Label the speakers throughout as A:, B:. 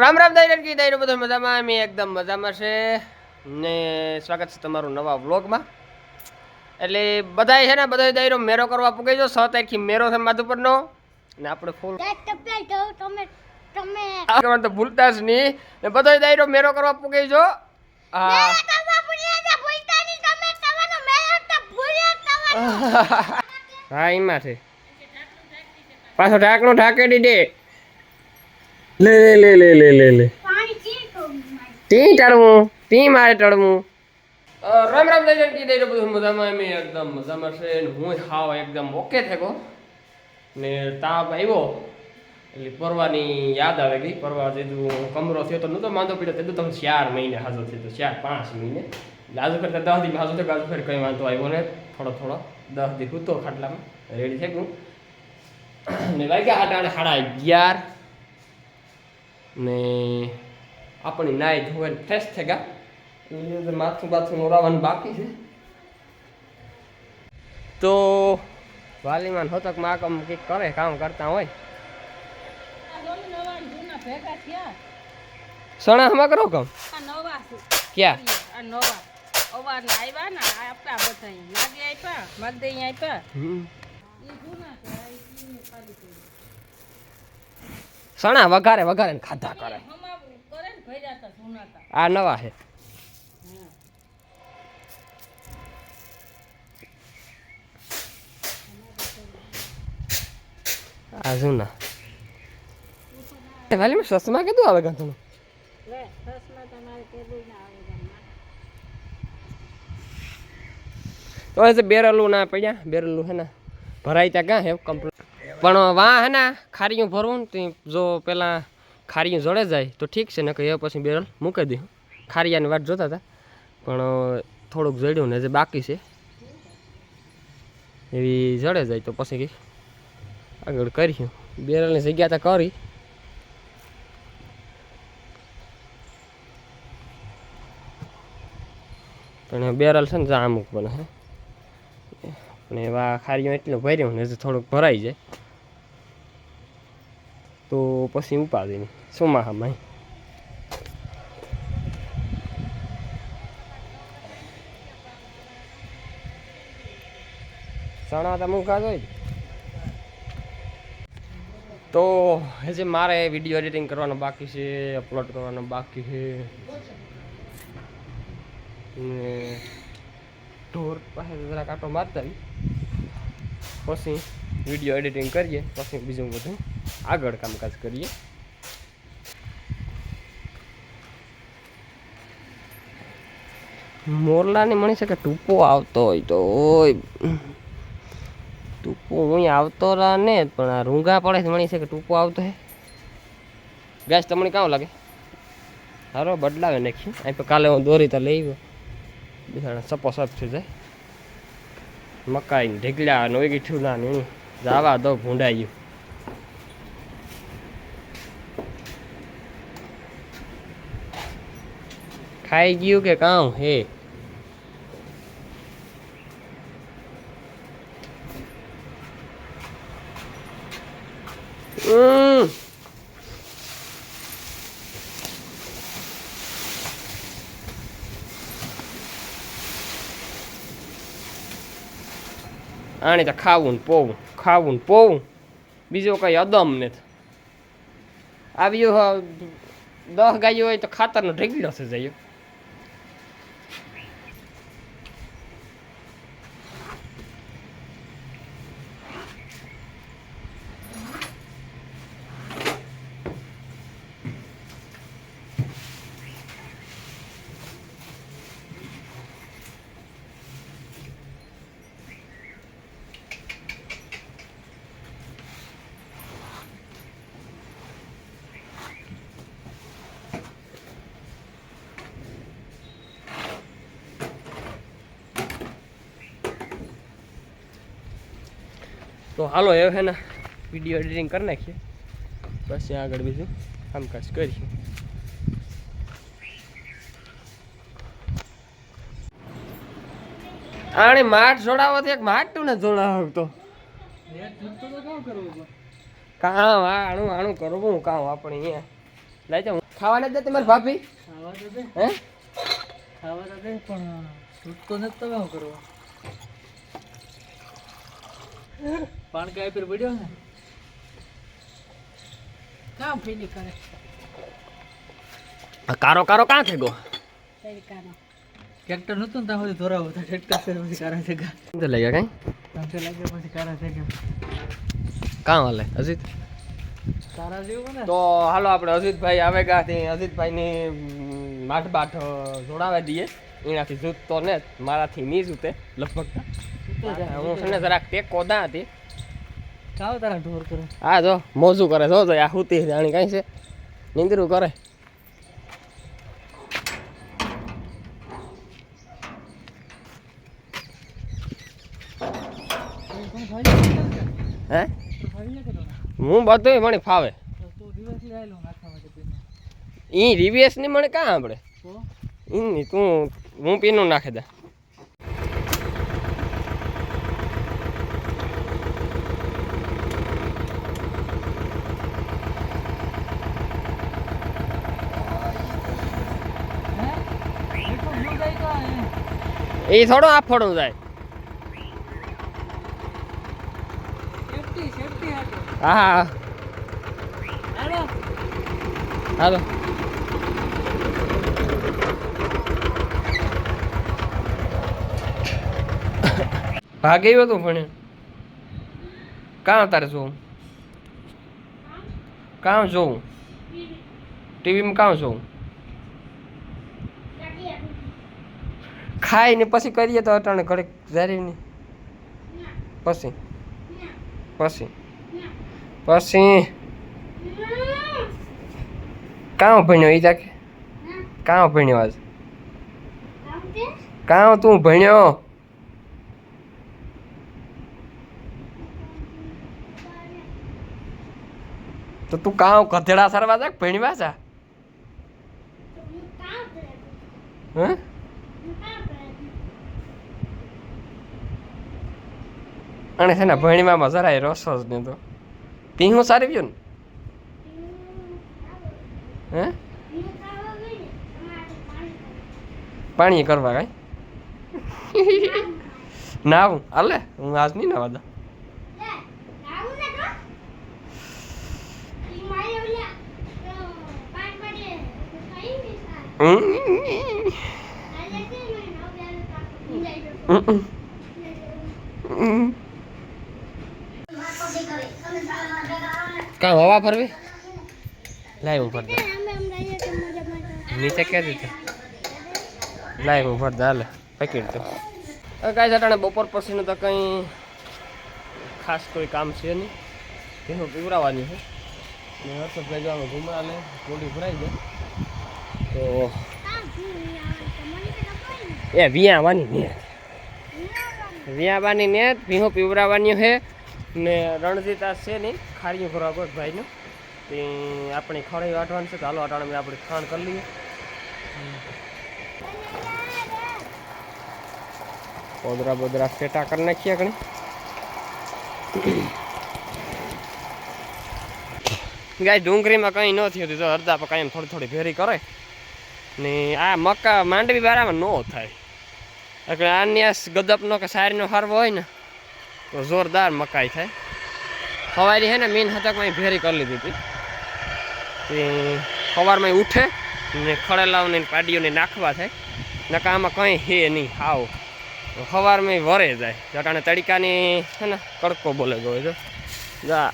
A: રામ રામ દાયરન કી દાયરો બધો મજામાં? અમે એકદમ મજામાં છે. ને સ્વાગત છે તમારું નવા વ્લોગમાં. એટલે બધાય છે ને બધાય દાયરો મેરો કરવા પૂગી જો છ તારીખથી મેરો છે માધુપરનો. ને આપણે ફૂલ
B: તમે
A: તો ભૂલતા જ નહીં. ને બધાય દાયરો મેરો કરવા પૂગી જો હા હા એમાં છે. પાછો ઢાંકણું ઢાંકી દીધે. લે લે લે લે લે લે લે. ટી ટળવું તી મારે? ટળવું રામ રામ દઈ કી દઈ બધું મજામાં. એમ એકદમ મજામાં છે ને હું હાવ એકદમ ઓકે થેકો ને તાપ આવ્યો. એટલે પરવાની યાદ આવે ગઈ. પરવા જેટલું કમરો થયો તો નહોતો માંદો પડ્યો તેટલું તમે ચાર મહિને હાજર થયો તો ચાર પાંચ મહિને. લાજુ આજુ કરતા દસ દી હાજર થયો આજુ ફેર કંઈ વાંધો આવ્યો ને થોડો થોડો દસ દી હૂતો ખાટલામાં. રેડી થઈ ગયું. ને વાગ્યા આટાણે સાડા અગિયાર. ને આપણી નાઈ ધોઈને ફ્રેશ થઈ ગયા. માથું બાથું ઓરાવાનું બાકી છે. તો વાલીમાન હોતકમાં કામ કંઈક કરે કામ કરતા હોય. સણા હમા કરો કામ?
C: આ
A: ક્યાં?
C: આ અવારના આવ્યા ને આ આપણા બધા નાગે આપ્યા મગદે આપ્યા
A: હમ.
C: એ જૂના છે આ ઈ ખાલી પડી.
A: સણા વઘારે વઘારે ને ખાધા કરે.
C: ભર્યા
A: આ નવા છે. આ જૂના. વાલી સસમાં કીધું આવે ગાંઠનું
C: લે સસમાં તમારે કેદું ના આવે ગામમાં.
A: તો બેરલું ના પડ્યા બેરલું હે ને ભરાઈ ત્યાં ક્યાં હે? કમ્પ્લીટ પણ વાં હે ને, ખારીયું ભરવું તો જો પેલા ખારીયું જડે જાય તો ઠીક છે ને કે એ પછી બેરલ મૂકી દઉં ખારિયાની વાટ જોતા હતા, પણ થોડુંક જડ્યું ને જે બાકી છે. એવી જડે જાય તો પછી કંઈ આગળ કર્યું બેરલની જગ્યા તો કરી. પણ બેરલ છે ને જા અમુક બને હે પણ એવા ખારીઓ એટલું ભર્યું ને હજી થોડુંક ભરાઈ જાય. તો પછી ઉપાધિ નહીં ચોમાહામાં ચણા તમે જોઈ તો હજી મારે વીડિયો એડિટિંગ કરવાનો બાકી છે અપલોડ કરવાનો બાકી છે. ને ઢોર પાસે જરા કાંટો મારતા પછી વીડિયો એડિટિંગ કરીએ, પછી બીજું બધું આગળ કામકાજ કરીએ. મોરલાને મળી શકે ટૂંપો આવતો હોય તો ઓય. ટૂંપો હું આવતો રા ને, પણ આ રૂંગા પડે મણી શકે ટૂંપો આવતો હે. ગેસ તમને કામ લાગે? સારો બદલાવે નાખી અહીં કાલે હું દોરી તો લઈ આવ્યો. બિચારા સપો સપ થઈ જાય. મકાઈ ઢીકલા ને ઠુલા ને એવું જાવા દો ભૂંડાઈ ગયું. ખાઈ ગયું કે કાં હે હમ આને તો ખાવું ને પોવું, ખાવું ને પોવું. બીજો કંઈ અદમ નથી. આવ્યું દહ ગાયો હોય તો ખાતરનો ઢગલો થઈ જયો. તો હાલો એ હે ને વીડિયો એડિટિંગ કરી નાખીએ. પછી આગળ બીજું કામકાજ કરીએ. આણે માઠ જોડાવો તો એક માટું ને જોડાવો તો. કામ આણું આણું કરવું કામ આપણે અહીંયા. લઈ જાઉં. ખાવા નથી મારી ભાભી? હે?
D: ખાવા દે પણ છૂટતો નથી તમે શું કરવું પાણ કાંઈ પર પડ્યો ને
C: કામ ફેલી કરે.
A: આ કારો કારો કાં થઈ ગયો?
C: કારો.
D: ટ્રેક્ટર નહોતું ને ત્યાં સુધી ધોરાવું તો ટ્રેક્ટર છે પછી કારા છે ગા
A: તો લઈ ગયા કઈ?
D: ત્રણસો લાગ્યા પછી કારા છે કે
A: કાં હાલે? અજીત?
D: કારા જેવું ને
A: તો હાલો આપણે અજીતભાઈ આવે અજીતભાઈ અજીતભાઈની માઠ બાઠ જોડાવી દઈએ. એનાથી જૂતતો ને જ, મારાથી નહીં જૂતે લગભગ. હું છે ને જરાક ટેકો કોદા હતી.
D: કાવ તારા ઢોર કરે.
A: હા જો મોજું કરે જો જો આ હુતી જાણી કાંઈ છે. નીંદરું કરે. હે? હું બધું મને ફાવે.
D: તું
A: ઈ રિવેસની મને કાં આપણે
D: તો?
A: ઈ તું હું પીનું નાખી દે
D: હે એટલું ન જાય તો હે
A: એ થોડો આફડું જાય.
D: સેફટી સેફટી
A: હા હા
D: હાલો.
A: ભાગી ગયો તું ભણે. કાં તારે જોઉં કાં જોઉં ટીવીમાં કાં જોવું ખાઈને પછી કરીએ તો અટાણે ઘડીક જારી નહીં પછી. પછી. પછી. કાં ભણ્યો ઈ તાકે? કાં ભણ્યો આજ? કાં તું ભણ્યો? તો તું કાં ગધેડા સરવા જા ભણવા જા? હે? અને છે ને, ભણીમાં જરાય રસ જ નહીં તો. પીહું સારી ગયું ને? હે? પાણી કરવા કાંઈ? નાવું. હાલે, હું આજ નહીં નાવા દઉં. હમ. હમ. હમ. કાં હવા ફરવી? લાઈવ ઉપર દે નીચે ક્યાં દીધું લાઈવ ઉપર દે હાલે પેકેટ તો કાંઈ જટાણે બપોર પછીનું તો કંઈ ખાસ કોઈ કામ છે નહીં. ભીનું પીવરાવાની છે. ને હર્ષદભાઈ જો આમાં ઘૂમરા ભરાઈ જાય. તો એ વિયાવાની ને વિયાવાની ને ભીહો પીવરાવાની છે. ને રણજીતા છે નહીં, ખારીયું કરવા કોઈ ભાઈનું. તે આપણી ખળી વાટવાની છે, તો હાલો અટાણે આપણે ખાણ કરી લઈએ. પોદરા બોદરા ફેટા કરી નાખીએ કણી ગાય, ડુંગળીમાં કંઈ ન થયું તો અડધા પકાય કાંઈ થોડી થોડી ભેરી કરે. ને આ મકા માંડવી બારામાં ન થાય. એટલે આન્યાસ ગદપનો કે સારીનો હારવો હોય ને તો જોરદાર મકાઈ થાય. સવારી હે ને મીન હતકમાં ભેરી કરી લીધી હતી. તે સવારમાં ઉઠે ને ખડેલાઓને પાડીઓને નાખવા થાય. નકા આમાં કંઈ હે નહીં આવો સવારમાં વરે જાય. જટાણે તડીકાની છે ને કડકો બોલે ગયો જો જા.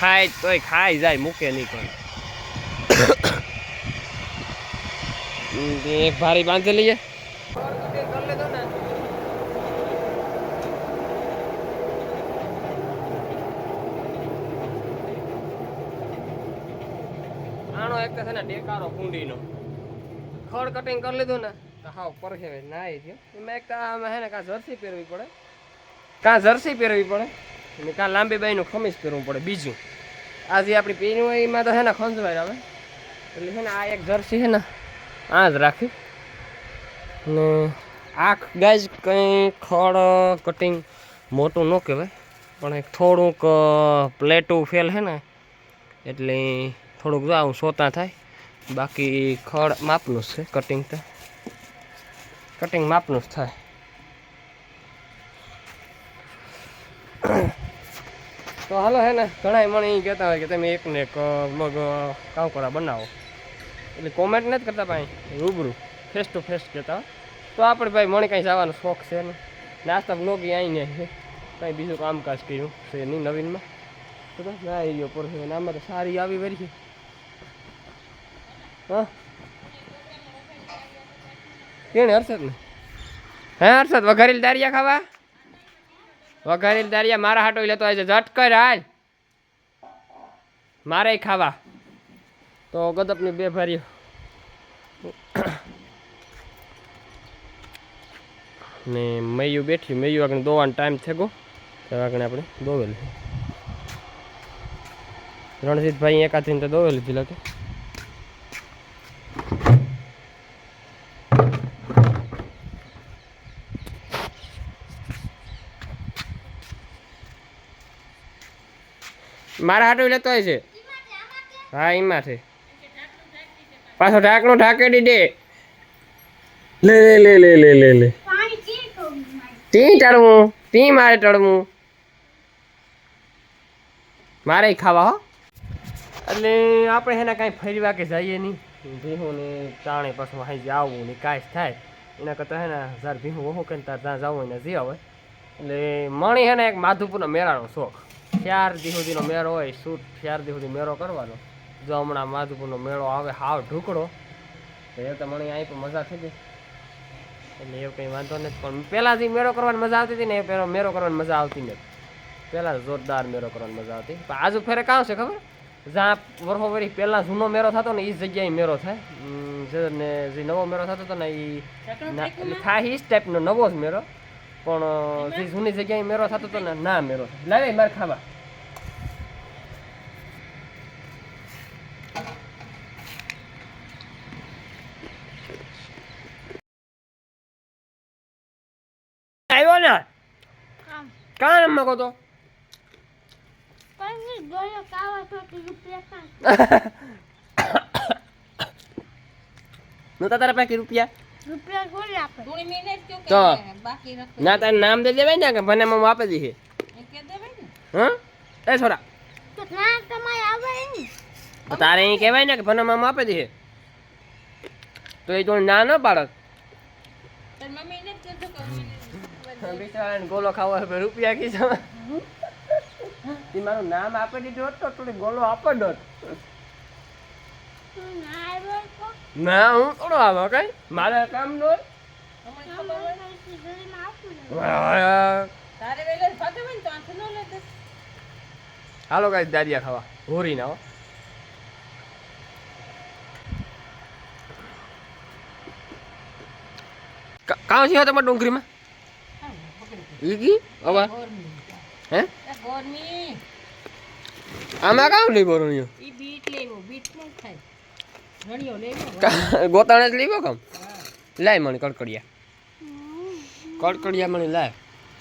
A: ખાય તોય ખાઈ જાય, મૂકે નહીં કોઈ. તે ભારી બાંધી લઈએ. એક છે ને, ડેકારો કુંડીનો. ખડ કટિંગ કરી લીધું ને, તો હાવ પરખે ના એ થયો. એમાં એક આમાં હે ને, કાં જર્સી પહેરવી પડે. કાં જર્સી પહેરવી પડે, ને કાં લાંબી બાઈનું ખમીસ પહેરવું પડે, બીજું. આજે આપણી પીનું હોય, એમાં તો છે ને, ખંજવાય આવે. એટલે છે ને, આ એક જર્સી છે ને, આ જ રાખી. ને આ ગાય કંઈ ખડ કટિંગ મોટું ન કહેવાય, પણ એક થોડુંક પ્લેટું ફેલ છે ને, એટલે થોડુંક જો આવું સોતા થાય. બાકી ખડ માપનું જ છે કટિંગ તો. કટિંગ માપનું જ થાય. તો હાલો હે ને ઘણા મને એ કહેતા હોય કે તમે એકને એક મગ કામ બનાવો. એટલે કોમેન્ટ નથી કરતા ભાઈ, રૂબરૂ ફેસ ટુ ફેસ કહેતા હોય. તો આપણે ભાઈ, મને કાંઈ જવાનો શોખ છે ને નાસ્તા બ્લોગી આવીને છે. કાંઈ બીજું કામકાજ કર્યું છે નહીં નવીનમાં. ના આવી ગયો પર આમાં તો સારી આવી વરી છે. હા. કેણે હર્ષદ ને? હે હર્ષદ, વઘારેલ દારિયા ખાવા? વઘારેલ દારિયા મારા હાટો લેતો આવે છે. ઝટ કર હાલ. મારે ખાવા. તો ગદપની બે ભારીઓ. ને મૈયું બેઠી. મૈયું આગળ દોવાનો ટાઈમ થયો તો આગળ આપણે દોવેલ. રણજીતભાઈ એકાથી તો દોવેલું લાગે મારા હાટું લેતો હોય છે? હા એમાંથી. છે પાછો ઢાંકણું ઢાંકેડી દે. લે લે લે લે લે લે લે.
B: તો
A: તી ટળવું તી મારે ટળવું મારે ખાવા હો. એટલે આપણે એના કાંઈ ફરવા કે જઈએ નહીં? ભીહું ને ચાણે પાછું હાઈ આવવું ને કાંઈ થાય. એના કરતાં હે ને હજાર ભીહું ઓહો કે ત્યારે ત્યાં જવું ને જે આવે એટલે મણી હે ને એક માધુપુરના મેળાનો શોખ. ચાર દી સુધીનો મેળો હોય શૂટ ચાર દી સુધી મેળો કરવાનો. જો હમણાં માધુપુરનો મેળો આવે હાવ ઢુકડો તો એ તો મને અહીં પણ મજા થઈ ગઈ એટલે એવું કંઈ વાંધો નથી પણ પહેલાં જે મેળો કરવાની મજા આવતી હતી ને એ પહેલો મેળો કરવાની મજા આવતી નથી. પહેલાં જોરદાર મેળો કરવાની મજા આવતી. પણ આજુ ફેરે કાં છે ખબર? જ્યાં વર્ષો વરી પહેલાં જૂનો મેળો થતો ને એ જગ્યાએ મેળો થાય. જે ને જે નવો મેળો થતો હતો ને એ થાય એ જ ટાઈપનો નવો જ મેળો. પણ જે જૂની જગ્યાએ મેળો થતો હતો ને ના થાય લાવે મારે ખાવા. આવ્યો ને? કાં રમવા કહો તો? તારા પાસે રૂપિયા?
B: રૂપિયા ગોળી આપે?
C: થોડી મહિને જ કહ્યું
A: તો.
C: કે બાકી રાખો.
A: ના તારું નામ દે દેવાય ને કે ભને મમ આપી દીધી
C: એ કે દેવાય ને?
A: હા? એ છોરા.
B: તો ના તમારે આવે ને
A: તો તારે અહીં કહેવાય ને કે ભને મમ આપી દઈએ તો એ જો ના ન પાડત. બિચારાને ગોલો ખાવો રૂપિયા કીધો. એ મારું નામ આપી દીધું હોત તો થોડી ગોલો આપો દોત
B: તું ના આવ્યો તો
A: ના હું થોડો આવો કઈ? મારે કામ ન હાલો કાંઈ દારિયા ખાવા. હોરી ના કાં છે તમારે ડુંગરીમાં ઈ કી અવા હે આમાં કામ લઈ રણિયો
C: બીટ લેવો બીટનું થાય.
A: ગોતાણે જ લીધો કમ? લાય મને કડકડિયા. કડકડિયા મને લાય.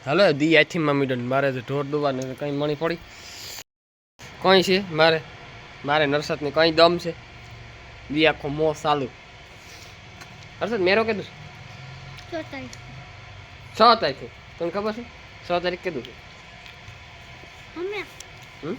A: હલો દી આથી મમ્મી ડન મારે તો ઢોર દોવાનું કંઈ મણી પડી. કઈ છે મારે? મારે નરસદની કઈ દમ છે? દી આખો મો ચાલુ નરસત મેરો કીધું છે? તારીખે. તને ખબર છે? છ તારીખ કીધું છે? હમ?